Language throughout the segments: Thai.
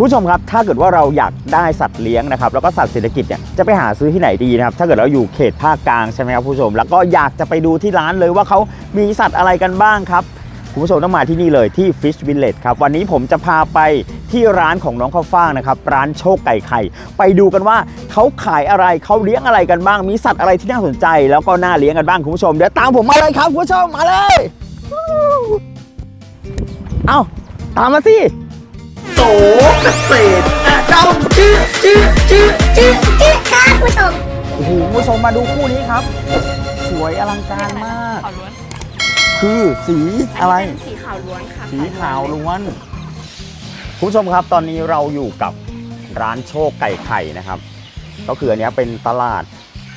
คุณผู้ชมครับถ้าเกิดว่าเราอยากได้สัตว์เลี้ยงนะครับแล้วก็สัตว์เศรษฐกิจเนี่ยจะไปหาซื้อที่ไหนดีนะครับถ้าเกิดเราอยู่เขตภาคกลางใช่ไหมครับคุณผู้ชม แล้วก็อยากจะไปดูที่ร้านเลยว่าเขามีสัตว์อะไรกันบ้างครับคุณผู้ชมต้องมาที่นี่เลยที่ Fish Village ครับวันนี้ผมจะพาไปที่ร้านของน้องข้าวฟ่างนะครับร้านโชคไก่ไข่ ไปดูกันว่าเขาขายอะไรเขาเลี้ยงอะไรกันบ้าง มีสัตว์อะไรที่น่าสนใจ แล้วก็น่าเลี้ยงกันบ้างคุณผู้ชมเดี๋ยวตามผมมาเลยครับคุณผู้ชมมาเลย เอ้าตามมาสิ โตเกษตรดำจื้อจื้อจื้อจื้อชื่อครับผู้ชมโอ้โหผู้ชมมาดูคู่นี้ครับ สวยอลังการมาก ขาวล้วนคือสีอะไร นนี้เป็นสีขาวล้วนค่ะสีขาวล้วน คุณผู้ชมครับตอนนี้เราอยู่กับร้านโชคไก่ไข่นะครับ ก็คืออันเนี้ยเป็นตลาด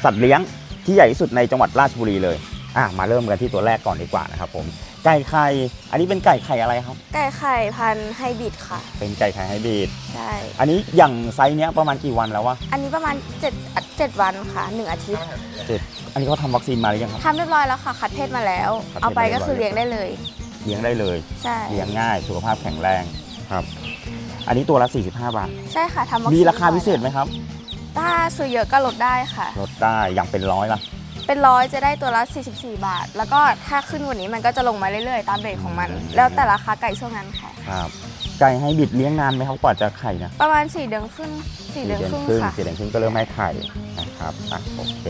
สัตว์เลี้ยงที่ใหญ่ที่สุดในจังหวัดราชบุรีเลย อะมาเริ่มกันที่ตัวแรกก่อนดีกว่านะครับผม ไก่ไข่ อันนี้เป็นไก่ไข่อะไรครับ ไก่ไข่พันธุ์ไฮบริดค่ะ เป็นไก่ไข่ไฮบริด ใช่ อันนี้อย่างไซส์เนี้ยประมาณกี่วันแล้ววะอันนี้ประมาณ7อะ7วันค่ะ 1 อาทิตย์เจ็ดอันนี้เขาทำวัคซีนมาหรือยังครับ ทำเรียบร้อยแล้วค่ะ คัดเพศมาแล้ว คัดเพศเอาไปเรียบร้ก็อยคือเลี้ยงได้เลย เลี้ยงได้เลย ใช่ เลี้ยงง่าย สุขภาพแข็งแรง ครับ อันนี้ตัวละ 45 บาท ใช่ค่ะทำวัคซีนมีราคาพิเศษไหมครับ ถ้าซื้อเยอะก็ลดได้ค่ะ ลดได้อย่างเป็นร้อยละ เป็นร้อยจะได้ตัวละ 44 บาท แล้วก็ถ้าขึ้นกว่านี้มันก็จะลงมาเรื่อยๆ ตามเรทของมัน แล้วแต่ราคาไก่ช่วงนั้นค่ะ ครับ ไก่ให้บิดเลี้ยงนานไหมครับกว่าจะไข่นะประมาณ4เดือนครึ่ง4เดือนครึ่งค่ะ สี่เดือนครึ่งก็เริ่มให้ไข่นะครับอะโอเค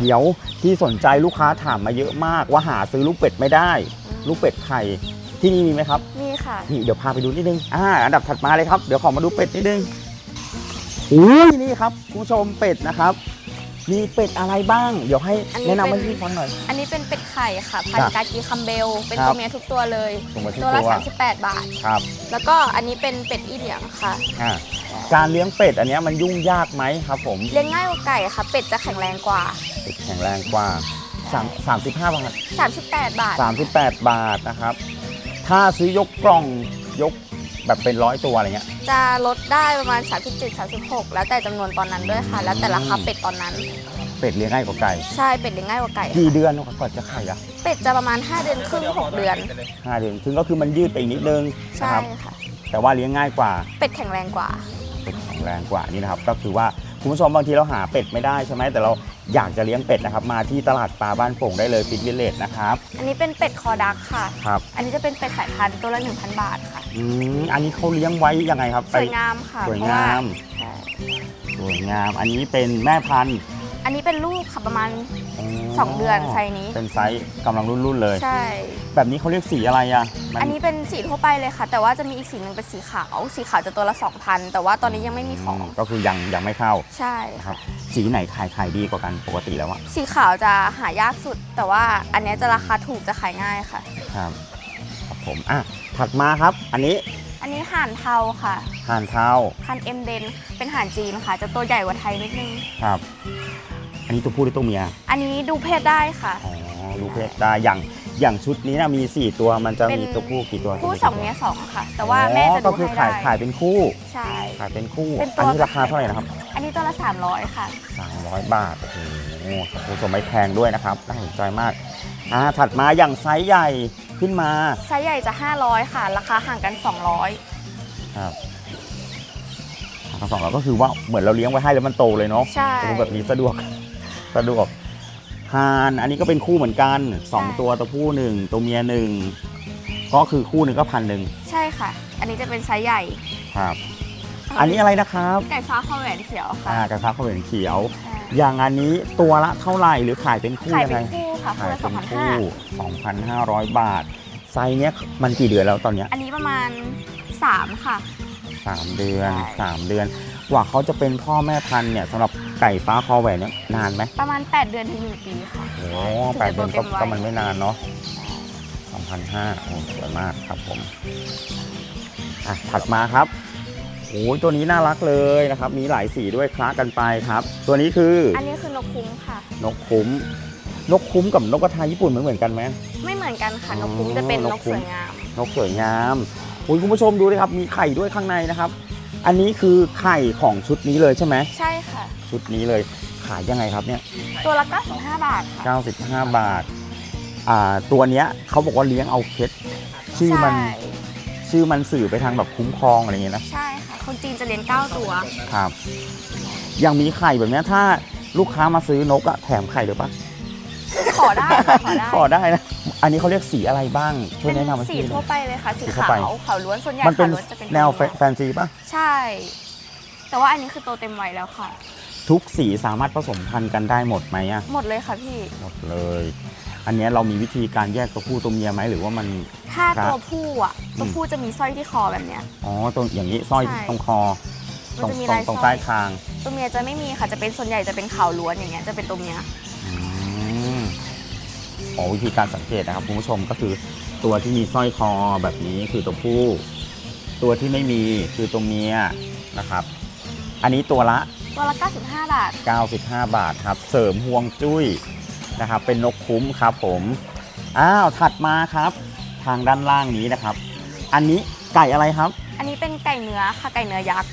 เดี๋ยวที่สนใจลูกค้าถามมาเยอะมากว่าหาซื้อลูกเป็ดไม่ได้ ลูกเป็ดไข่ที่นี่มีไหมครับมีค่ะ นี่เดี๋ยวพาไปดูนิดนึง อ่า อันดับถัดมาเลยครับ เดี๋ยวขอมาดูเป็ดนิดนึงอุ้ยนี่ครับคุณผู้ชมเป็ดนะครับ มีเป็ดอะไรบ้าง เดี๋ยวให้อันนี้แนะนำให้เป็น พี่ฟังหน่อย อันนี้เป็นเป็ดไข่ค่ะพันครับกากีคัมเบล เป็นครัตับวเมียทุกตัวเลยส่งมาที่ตัว ตัละว38 บาท ครับแล้วก็อันนี้เป็นเป็ดอีเหลียงค่ะ อ่าการเลี้ยงเป็ดอันเนี้ยมันยุ่งยากไหมครับผมเลี้ยงง่ายกว่าไก่ค่ะ เป็ดจะแข็งแรงกว่า เป็ดแข็งแรงกว่าสามสามสิบห้าบาท38 บาทสามสิบแปดบาทนะครับ ถ้าซื้อยกกล่องยก แบบเป็นร้อยตัวอะไรเงี้ย จะลดได้ประมาณ 37 36 แล้วแต่จำนวนตอนนั้นด้วยค่ะ แล้วแต่ราคาเป็ดตอนนั้น เป็ดเลี้ยงง่ายกว่าไก่ ใช่เป็ดเลี้ยงง่ายกว่าไก่กี่เดือนกว่าจะไข่อะเป็ดจะประมาณ 5 เดือนครึ่ง6เดือน ห้าเดือนถึงก็คือมันยืดไปอีกนิดนึงนะใช่ครับ ค่ะ แต่ว่าเลี้ยงง่ายกว่า เป็ดแข็งแรงกว่า เป็ดแข็งแรงกว่านี่นะครับ ก็คือว่าคุณผู้ชมบางทีเราหาเป็ดไม่ได้ใช่ไหมแต่เรา อยากจะเลี้ยงเป็ดนะครับ มาที่ตลาดปลาบ้านโป่งได้เลยฟิตวิลเลจนะครับ อันนี้เป็นเป็ดคอดักค่ะ ครับ อันนี้จะเป็นเป็ดสายพันธุ์ตัวละ1,000 บาทค่ะ อืมอันนี้เขาเลี้ยงไว้ยังไงครับสวยงามค่ะสวยเพราะว่งามใช่สวยงาม อันนี้เป็นแม่พันธุ์ อันนี้เป็นลูกค่ะประมาณสองเดือนไซส์นี้ เป็นไซส์กำลังรุ่นๆเลย ใช่ แบบนี้เขาเรียกสีอะไรอะมัอันนี้เป็นสีทั่วไปเลยค่ะ แต่ว่าจะมีอีกสีหนึ่งเป็นสีขาว สีขาวจะตัวละ 2,000 แต่ว่าตอนนี้ยังไม่มีของมก็คือยังยังไม่เข้าใช่ครับ สีไหนขายขายดีกว่ากันปกติแล้วอะสีขาวจะหายากสุด แต่ว่าอันเนี้ยจะราคาถูกจะขายง่ายค่ะ ครับครับผมอะถัดมาครับ อันนี้อันนี้ห่านเทาค่ะห่านเท้าห่านเอ็มเดนเป็นห่านจีนค่ะ จะตัวใหญ่กว่าไทยนิดนึงครับ อันนี้ตัวผู้หรือตัวเมีย อันนี้ดูเพศได้ค่ะ อ๋อดูเพศได้อย่างอย่างชุดนี้นะมี 4 ตัวมันจะเป็น มีตัวผู้กี่ตัวคู่ตัวสองเมียสองค่ะ แต่ว่าแม่จะก็ดูคือให้ขายได้ขายเป็นคู่ ใช่ ขายเป็นคู่ เป็นตัอันวนี้ราคาเท่าไหร่นะครับอันนี้ตัวละ 300 ค่ะ 300 บาท โอ้โหคุณผู้ชมไม่แพงด้วยนะครับ น่าสนใจมาก อ่า ถัดมาอย่างไซส์ใหญ่ขึ้นมา ไซส์ใหญ่จะ 500 ค่ะ ราคาห่างกัน 200 ครับทางสองเราก็คือว่าเหมือนเราเลี้ยงไว้ให้แล้วมันโตเลยเนาะใช่โอ้แบบนี้สะดวก สะดวกฮานอันนี้ก็เป็นคู่เหมือนกันสองใช่ตัวตัวผู้หนึ่งตัวเมียหนึ่งก็คือคู่หนึ่งก็พันหนึ่งใช่ค่ะ อันนี้จะเป็นไซส์ใหญ่ครับ อันนี้อะไรนะครับไก่ฟ้าคอแหวนเขียวค่ะอ่ากระทะข้าวเหนียวเขียวใช่อย่างอันนี้ตัวละเท่าไหร่หรือขายเป็นคู่ขายยังเป็ไงนคู่ค่ะคู่ขายละเป็น2,500คู่2,500บาท ไซส์เนี้ยมันกี่เดือนแล้วตอนเนี้ยอันนี้ประมาณ3ค่ะสามเดือนใช่สามเดือน กว่าเขาจะเป็นพ่อแม่พันธุ์เนี่ยสำหรับไก่ฟ้าคอแหวนเนี่ยนานไหมประมาณ 8 เดือนถึง 1 ปีค่ะ โอ้ถึงจะแปดเดือนก็โตเต็มวัยก็มันไม่นานเนาะ2,500โอ้สวยมากครับผมอะถัดมาครับโอ้ยตัวนี้น่ารักเลยนะครับ มีหลายสีด้วยคละกันไปครับ ตัวนี้คืออันนี้คือนกคุ้มค่ะ นกคุ้ม นกคุ้มกับนกกระทาญี่ปุ่นเหมือนเหมือนกันไหม ไม่เหมือนกันค่ะอ๋นอกคุ้มจะเป็นนนกกคุ้สมวยงาม นกสวยงามโอ้ยคุณผู้ชมดูเลยครับ มีไข่ด้วยข้างในนะครับ อันนี้คือไข่ของชุดนี้เลยใช่ไหมใช่ค่ะ ชุดนี้เลยขายยังไงครับเนี่ย ตัวละ 95 บาทค่ะ 95 บาท อ่าตัวเนี้ยเขาบอกว่าเลี้ยงเอาเคสชื่อมันใช่ชื่อมันสื่อไปทางแบบคุ้มครองอะไรอย่างเงี้ยนะใช่ค่ะ คนจีนจะเลี้ยง9ตัว ครับ ยังมีไข่แบบเนี้ยถ้าลูกค้ามาซื้อนกอะแถมไข่หรือปะขอได้ค่ะขอได้ ขอได้นะ อันนี้เขาเรียกสีอะไรบ้างช่วยแนะนำเป็นให้สีพี่หน่ทั่อวยไปเลยค่ะ สีสีทั่วขาไป วขาวล้วนส่วนใหญ่มันเป็ขานวล้วนจะเป็นแนวตัวแฟนซีปะใช่ แต่ว่าอันนี้คือโตเต็มวัยแล้วค่ะ ทุกสีสามารถผสมพันธุ์กันได้หมดไหมอะหมดเลยค่ะพี่ หมดเลย อันเนี้ยเรามีวิธีการแยกตัวผู้ตัวเมียไหมหรือว่ามัน ถ้าครับตัวผู้อะ ตัวอืม ผู้จะมีสร้อยที่คอแบบเนี้ย อ๋อตรงอย่างนี้สร้อยใช่ตรงคอมันตรงจะมีตรงลายตรงสร้ใต้อยคาง ตัวเมียจะไม่มีค่ะจะเป็นส่วนใหญ่จะเป็นขาวล้วนอย่างเงี้ยจะเป็นตัวเมียอืม อ๋อวิธีการสังเกตนะครับคุณผู้ชมก็คือตัวที่มีสร้อยคอแบบนี้คือตัวผู้ ตัวที่ไม่มีคือตัวเมียนะครับ อันนี้ตัวละ ตัวละ 95 บาท 95 บาทครับ เสริมห่วงจุ้ยนะครับ เป็นนกคุ้มครับผมอ้าวถัดมาครับ ทางด้านล่างนี้นะครับ อันนี้ไก่อะไรครับ อันนี้เป็นไก่เนื้อค่ะไก่เนื้อยักษ์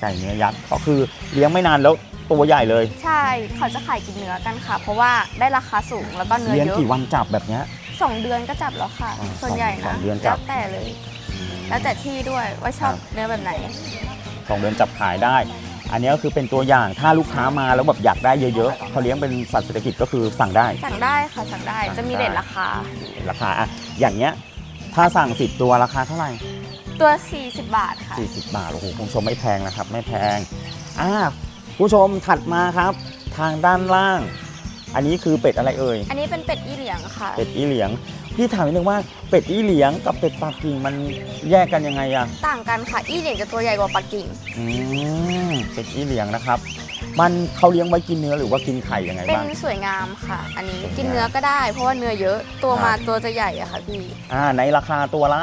ไก่เนื้อยักษ์ก็คือเลี้ยงไม่นานแล้ว ตัวใหญ่เลย ใช่ เขาจะขายกินเนื้อกันค่ะ เพราะว่าได้ราคาสูงแล้วก็เนื้อเลี้ยงเยอะกี่วันจับแบบเนี้ย สองเดือนก็จับแล้วค่ะ อ๋อส่วนใหญ่สอนะงเดือนจับแล้วแต่เลย แล้วแต่ที่ด้วยว่าชอบครับเนื้อแบบไหน สองเดือนจับขายได้ อันนี้ก็คือเป็นตัวอย่างถ้าลูกค้ามาแล้วแบบอยากได้เยอะๆเขาเลี้ยงเป็นสัตว์เศรษฐกิจก็คือสั่งได้ สั่งได้ค่ะสั่งได้สั่งจะมีได้เรทราคา ราคาอะอย่างเงี้ยถ้าสั่ง 10 ตัวราคาเท่าไหร่ ตัว 40 บาทค่ะ 40 บาท โอ้โหคุณผู้ชมไม่แพงนะครับ ไม่แพงอ่า ผู้ชมถัดมาครับ ทางด้านล่าง อันนี้คือเป็ดอะไรเอ่ยอันนี้เป็นเป็ดอีเหลียงค่ะ เป็ดอีเหลียงพี่ถามนิดนึงว่าเป็ดอีเหลียงกับเป็ดปักกิ่งมันแยกกันยังไงอะต่างกันค่ะ อีเหลียงจะตัวใหญ่กว่าปักกิ่ง อืมเป็ดอีเหลียงนะครับ มันเขาเลี้ยงไว้กินเนื้อหรือว่ากินไข่ยังไงเป็นบ้าง สวยงามค่ะ อันนี้สวยงาม กินเนื้อก็ได้ เพราะว่าเนื้อเยอะตัวครับมาตัวจะใหญ่อะค่ะพี่ อ่าในราคาตัวละ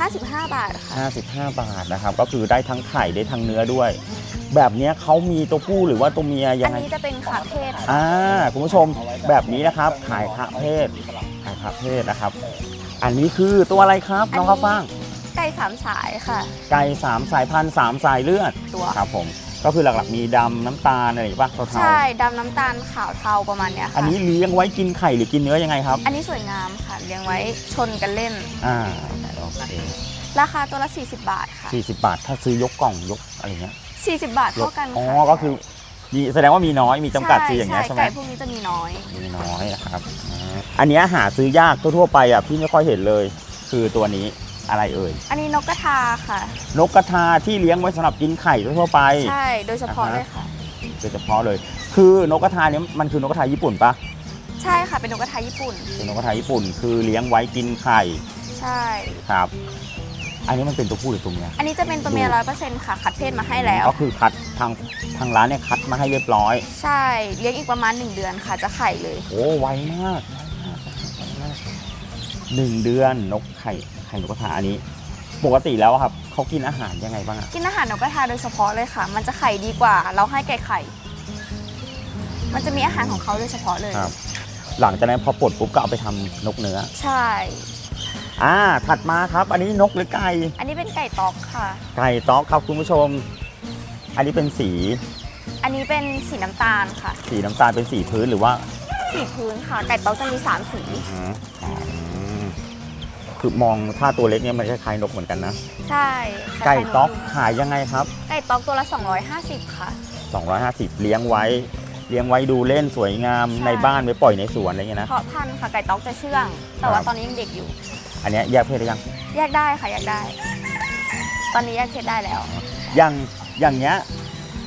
55 บาทค่ะ 55 บาทนะครับ ก็คือได้ทั้งไข่ได้ทั้งเนื้อด้วย แบบเนี้ยเขามีตัวผู้หรือว่าตัวเมียยัอังนไงนี้จะเป็นขาเพศค่ะอ่าคุณผู้ชมแบบนี้นะครับขายคะเพศขายคะเพศนะครับ อันนี้คือตัวอะไรครับน้องข้าวฟ่าง ไก่สามสายค่ะ ไก่สามสายพันธุ์สามสายเลือดตัว ครับผมก็คือหลักๆมีดำน้ำตาลอะไรป่ะเทาใช่ดำน้ำตาลขาวเทาประมาณเนี้ยๆค่ะอันนี้เลี้ยงไว้กินไข่หรือกินเนื้อยังไงครับอันนี้สวยงามค่ะเลี้ยงไว้ชนกันเล่น อ่าโอเคราคาตัวละ 40 บาทค่ะสี่สิบบาทถ้าซื้อยกกล่องยกอะไรเงี้ย 40 บาทเท่ากันอ๋อค่ะก็คือมีแสดงว่ามีน้อยมีจำกัดซื้ออย่างเงี้ยใช่ไหมไก่พวกนี้จะมีน้อย มีน้อยนะครับอ่าอันเนี้ยหาซื้อยากทั่วๆไปอะพี่ไม่ค่อยเห็นเลย คือตัวนี้อะไรเอ่ยอันนี้นกกระทาค่ะ นกกระทาที่เลี้ยงไว้สำหรับกินไข่ทั่วๆไป ใช่โดยเฉพาะอ่าฮะ เลยค่ะ โดยเฉพาะเลย คือนกกระทาเนี้ยมันคือนกกระทาญี่ปุ่นปะใช่ค่ะเป็นนกกระทาญี่ปุ่นเป็นนกกระทาญี่ปุ่น คือเลี้ยงไว้กินไข่ใช่ ครับ อันนี้มันเป็นตัวผู้หรือตัวเมียอันนี้จะเป็นตัวเมียดูร้อยเปอร์เซ็นต์ค่ะ คัดเพศมาให้แล้ว ก็คือคัดทางทางร้านเนี่ยคัดมาให้เรียบร้อย ใช่เลี้ยงอีกประมาณ 1 เดือนค่ะจะไข่เลย โอ้ไวมากหนึ่งเดือนนกไข่ไข่นกกระทาอันนี้ ปกติแล้วอะครับเขากินอาหารยังไงบ้างอะกินอาหารนกกระทาโดยเฉพาะเลยค่ะ มันจะไข่ดีกว่า เราให้ไก่ไข่ มันจะมีอาหารของเขาโดยเฉพาะเลยครับหลังจากนั้นพอปลดปุ๊บก็เอาไปทำนกเนื้อ ใช่ อ่าถัดมาครับ อันนี้นกหรือไก่ อันนี้เป็นไก่ตอกค่ะ ไก่ต๊อกครับคุณผู้ชม อันนี้เป็นสี อันนี้เป็นสีน้ำตาลค่ะ สีน้ำตาลเป็นสีพื้นหรือว่าสีพื้นค่ะ ไก่ตอกจะมีสามสีอืมอืมคือมองถ้าตัวเล็กเนี่ยมันคล้ายๆนกเหมือนกันนะ ใช่คล้ายๆไก่ต๊อกนขายยังไงครับ ไก่ตอกตัวละ 250 ค่ะ 250 เลี้ยงไว้ เลี้ยงไว้ดูเล่นสวยงามใช่ ในบ้านไปปล่อยในสวนอะไรเงี้ยนะ เพาะพันธุ์ค่ะไก่ตอกจะเชื่อง แต่ครัว่าบตอนนี้ยังเด็กอยู่ อันเนี้ยแยกเพศหรือยังแยกได้ค่ะแยกได้ ตอนนี้แยกเพศได้แล้ว อย่างอย่างเงี้ย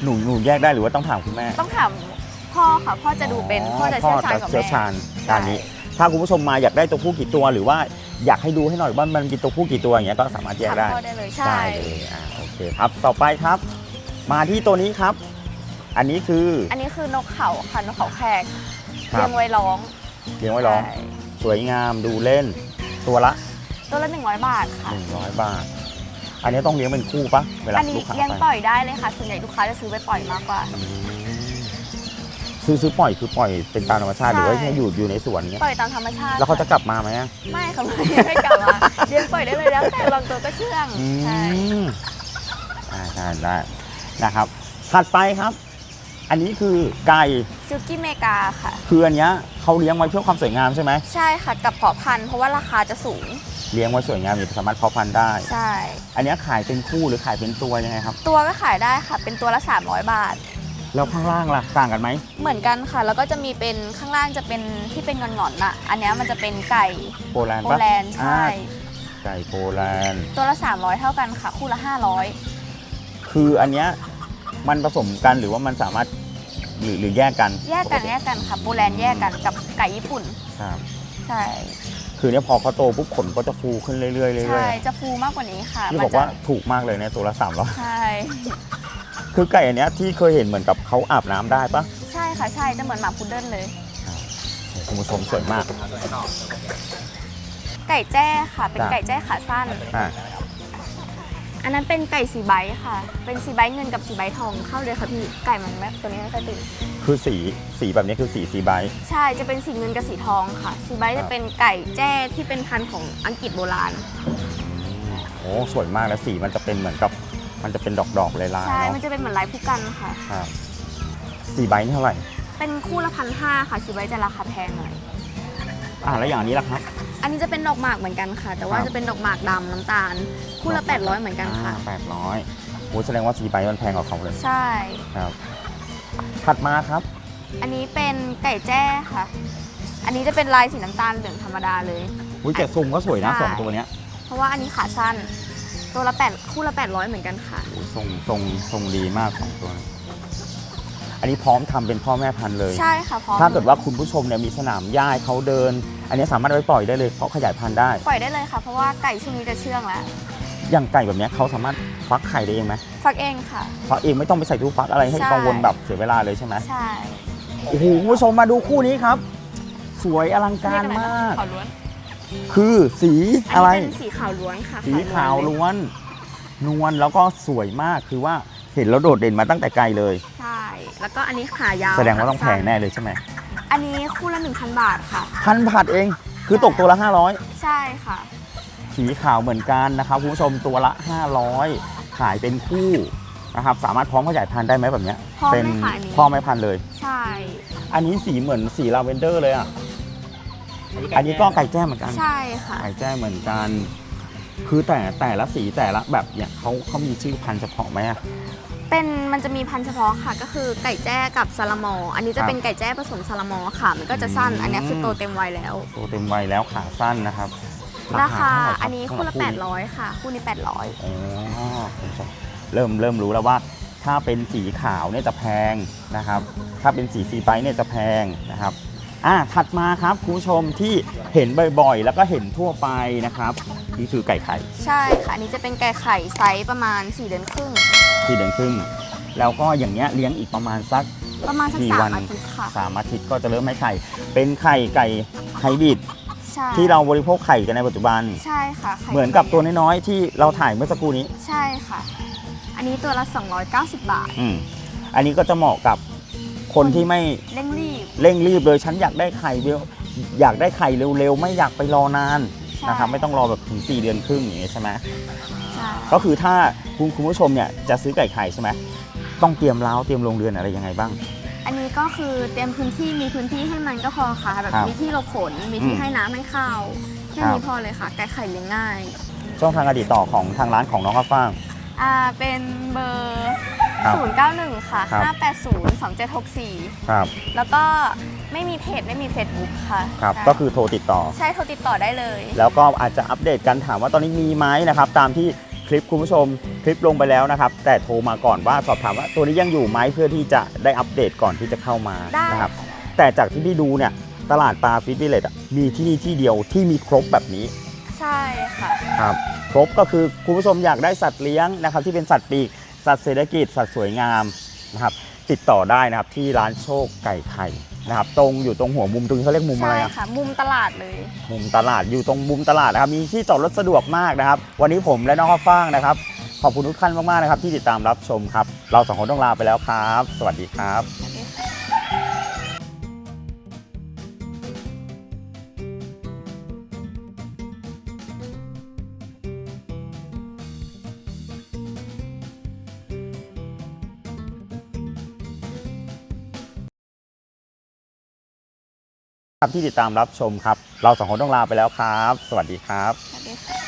หนูหนูแยกได้หรือว่าต้องถามคุณแม่ต้องถามพ่อค่ะพ่อจะดูเป็นพ่อจะเชี่ยวชาญกว่าเชี่ยวแม่ชาญด้านนี้ ถ้าคุณผู้ชมมาอยากได้ตัวผู้กี่ตัวหรือว่าอยากให้ดูให้หน่อยว่ามันมีตัวผู้กี่ตัวอย่างเงี้ยก็สามารถแยกถามได้พ่อได้เลยใช่ ได้เลยอ่าโอเคครับต่อไปครับ มาที่ตัวนี้ครับ อันนี้คืออันนี้คือนกเขาค่ะนกเขาแขกครัเลี้บยงไว้ร้องเลี้ยงไว้ร้อง ใช่สวยงามดูเล่น ตัวละ ตัวละ 100 บาทค่ะ 100 บาท อันนี้ต้องเลี้ยงเป็นคู่ปะเวลาอันนี้ลูกค้าเลี้ยงไปปล่อยได้เลยค่ะ ส่วนใหญ่ลูกค้าจะซื้อไปปล่อยมากกว่า อืมซื้อซื้อปล่อยคือปล่อยเป็นตามธรรมชาติใช่หรือว่าแค่อยู่อยู่ในสวนเงี้ยปล่อยตามธรรมชาติแล้วเขาจะกลับมาไหมอะไม่ค่ะไม่ไม่กลับมาเลี้ยงปล่อยได้เลยแล้วแต่บางตัวก็เชื่องอืใช่มอ่าได้ได้นะครับ ถัดไปครับ อันนี้คือไก่ซิลกี้เมกาค่ะ คืออันเนี้ยเขาเลี้ยงไว้เพื่อความสวยงามใช่ไหมใช่ค่ะกับเพาะพันธุ์เพราะว่าราคาจะสูง เลี้ยงไว้สวยงามอยู่สามารถเพาะพันธุ์ได้ ใช่ อันเนี้ยขายเป็นคู่หรือขายเป็นตัวยังไงครับ ตัวก็ขายได้ค่ะ เป็นตัวละ 300 บาท แล้วข้างล่างล่ะต่างกันไหมเหมือนกันค่ะ แล้วก็จะมีเป็นข้างล่างจะเป็นที่เป็นงอนๆน่ะ อันเนี้ยมันจะเป็นไก่โปแลนด์โปปะแลนด์ใช่อ่าไก่โปแลนด์ ตัวละ 300 เท่ากันค่ะ คู่ละ 500 คืออันเนี้ย มันผสมกันหรือว่ามันสามารถหรือหรือแยกกันแยกกันแยกกันค่ะโปแลนด์แยกกันกับไก่ญี่ปุ่น ครับ ใช่ คือเนี้ยพอเขาโตปุ๊บขนก็จะฟูขึ้นเรื่อยๆเรื่อยๆใช่จะฟูมากกว่านี้ค่ะที่มับอกจะว่าถูกมากเลยเนี่ยตัวละสามร้อยใช่ คือไก่อันเนี้ยที่เคยเห็นเหมือนกับเขาอาบน้ำได้ปะใช่ค่ะใช่จะเหมือนหมาพุดเดิ้ลเลย คุณผู้ชมสวยมาก ไก่แจ้ค่ะ เป็นจ้ะ ไก่แจ้ขาสั้น อ่า อันนั้นเป็นไก่สีใบค่ะ เป็นสีใบเงินกับสีใบทองเข้าเลยค่ะพี่ไก่มันแบบตัวนี้ไม่ค่อยตื่นคือสีสีแบบนี้คือสีสีใบใช่จะเป็นสีเงินกับสีทองค่ะ สีใบครัจะบเป็นไก่แจ้ที่เป็นพันธุ์ของอังกฤษโบราณโอ้สวยมากแล้วสีมันจะเป็นเหมือนกับมันจะเป็นดอกดอกๆลายๆใช่เนาะมันจะเป็นเหมือนลายผู้กันค่ะครับสีใบนี่เท่าไหร่ เป็นคู่ละพันห้าค่ะสีใบจะราคาแพงหน่อยอ่าแล้วอย่างนี้ล่ะครับ อันนี้จะเป็นดอกหมากเหมือนกันค่ะ แต่ว่าครับ จะเป็นดอกหมากดำน้ำตาล คู่ละ 800 เหมือนกันค่ะ แปดร้อยโอ้แสดงว่าสีใบมันแพงกว่าเขาเลยใช่ ครับ ถัดมาครับ อันนี้เป็นไก่แจ้ค่ะ อันนี้จะเป็นลายสีน้ำตาลเหลืองธรรมดาเลยวิแต่ทรงก็สวยนะใช่ สองตัวเนี้ยเพราะว่าอันนี้ขาสั้น ตัวละ8คู่ละ 800 เหมือนกันค่ะ โอ้ทรงทรงทรงดีมากสองตัวนี้อันนี้พร้อมทำเป็นพ่อแม่พันธุ์เลย ใช่ค่ะพร้อมถ้าเกิดว่าคุณผู้ชมเนี่ยมีสนามหญ้าให้เขาเดิน อันนี้สามารถเอาไปปล่อยได้เลยเพราะขยายพันธุ์ได้ ปล่อยได้เลยค่ะ เพราะว่าไก่ช่วงนี้จะเชื่องแล้วอย่างไก่แบบเนี้ยเขาสามารถฟักไข่ได้เองไหมฟักเองค่ะ ฟักเองไม่ต้องไปใส่ตู้ฟักอะไรให้ใช่ กังวลแบบเสียเวลาเลยใช่ไหมใช่โอ้โหคุณผู้ชมมาดูคู่นี้ครับ สวยอลังการมาก ขาวล้วนคือสีอันอะไรนี้เป็นสีขาวล้วนค่ะสีขาวเลยล้วน นวลแล้วก็สวยมากคือว่าเห็นแล้วโดดเด่นมาตั้งแต่ไกลเลย ใช่ แล้วก็อันนี้ขายาวแสดงว่าต้องแพงสั้นแน่เลยใช่ไหม อันนี้คู่ละ1,000 บาทค่ะ พันผัดเองคือตกตัวละใช่ค่ะ500สีขาวเหมือนกันนะครับคุณผู้ชมตัวละ 500 ขายเป็นคู่นะครับสามารถพร้อมขยายพันธุ์ได้ไหมแบบเนี้ยพร้อมเป็นไหมคะอันนี้ พ่อแม่พันธุ์เลย ใช่ อันนี้สีเหมือนสีลาเวนเดอร์เลยอะอันนี้ก็ไก่แจ้เหมือนกัน ใช่ค่ะ ไก่แจ้เหมือนกัน คือแต่แต่ละสีแต่ละแบบเนี่ยเขาเขามีชื่อพันธุ์เฉพาะไหมอะ เป็นมันจะมีพันธุ์เฉพาะค่ะ ก็คือไก่แจ้กับซาลามอ อันนี้ครัจะบเป็นไก่แจ้ผสมซาลามอค่ะ มันก็จะสั้น อืม อันนี้คือโตเต็มวัยแล้ว ตัวเต็มวัยแล้วขาสั้นนะครับราคาเท่ไหร่รับอันนี้คู่ละสำหรับ800 ค่ะ คู่นี้ 800 อ๋อคุณผู้ชมเริ่มเริ่มรู้แล้วว่า ถ้าเป็นสีขาวเนี่ยจะแพงนะครับ ถ้าเป็นสีซีไบเนี่ยจะแพงนะครับอะถัดมาครับคุณผู้ชมที่เห็นบ่อยๆ แล้วก็เห็นทั่วไปนะครับนี่คือไก่ไข่ใช่ค่ะ อันนี้จะเป็นไก่ไข่ไซส์ประมาณ 4 เดือนครึ่ง ที่เดือนครึ่ง แล้วก็อย่างเงี้ยเลี้ยงอีกประมาณสัก ประมาณสักกี่สาวัมน อาทิตย์ค่ะ สามอาทิตย์ก็จะเริ่มให้ไข่ เป็นไข่ไก่ไฮบริดใช่ที่เราบริโภคไข่กันในปัจจุบัน ใช่ค่ะไข่เหมือนกับตัวน้อยๆที่เราถ่ายเมื่อสักครู่นี้ ใช่ค่ะ อันนี้ตัวละ 290 บาท อืมอันนี้ก็จะเหมาะกับคนที่ไม่เร่งรีบเร่งรีบเลยฉันอยากได้ไข่เร็วอยากได้ไข่เร็วๆ ไม่อยากไปรอนานใช่นะครับไม่ต้องรอแบบถึง 4 เดือนครึ่งอย่างเงี้ยใช่ไหมใช่ ก็คือถ้าคุณคุณผู้ชมเนี่ยจะซื้อไก่ไข่ใช่ไหมต้องเตรียมเล้าเตรียมโรงเรือนอะไรยังไงบ้าง อันนี้ก็คือเตรียมพื้นที่มีพื้นที่ให้มันก็พอค่ะแบบครับมีที่หลบฝนมีที่อืมให้น้ำให้ข้าวแค่ครับ นี้พอเลยค่ะไก่ไข่เลี้ยงง่ายช่องทางการติดต่อของทางร้านของน้องข้าวฟ่าง อ่าเป็นเบอร์ ครับ091 ค่ะ ครับ 580 2764 ครับแล้วก็ไม่มีเพจไม่มี Facebook ค่ะครับ ใช่ก็คือโทรติดต่อ ใช่โทรติดต่อได้เลย แล้วก็อาจจะอัปเดตกันถามว่าตอนนี้มีไหมนะครับ ตามที่ค ลิปคุณผู้ชมคลิปลงไปแล้วนะครับ แต่โทรมาก่อนว่าสอบถามว่าตัวนี้ยังอยู่ไหมเพื่อที่จะได้อัปเดตก่อนที่จะเข้ามาได้นะครับ แต่จากที่พี่ดูเนี่ยตลาดปลาฟิตวิลเลตมีที่นี่ที่เดียวที่มีครบแบบนี้ ใช่ค่ะครับครบก็คือคุณผู้ชมอยากได้สัตว์เลี้ยงนะครับที่เป็นสัตว์ปีกสัตว์เศรษฐกิจสัตว์สวยงามนะครับติดต่อได้นะครับที่ร้านโชคไก่ไข่ นะครับตรงอยู่ตรงหัวมุมตรงนี้เขาเรียกมุมอะไรใช่อะค่ะ มุมตลาดเลย มุมตลาดอยู่ตรงมุมตลาดนะครับมีที่จอดรถสะดวกมากนะครับ วันนี้ผมและน้องข้าวฟ่างนะครับ ขอบคุณทุกท่านมากๆนะครับที่ติดตามรับชมครับ เราสองคนต้องลาไปแล้วครับ สวัสดีครับ ครับที่ติดตามรับชมครับ เราสองคนต้องลาไปแล้วครับ สวัสดีครับ สวัสดีค่ะ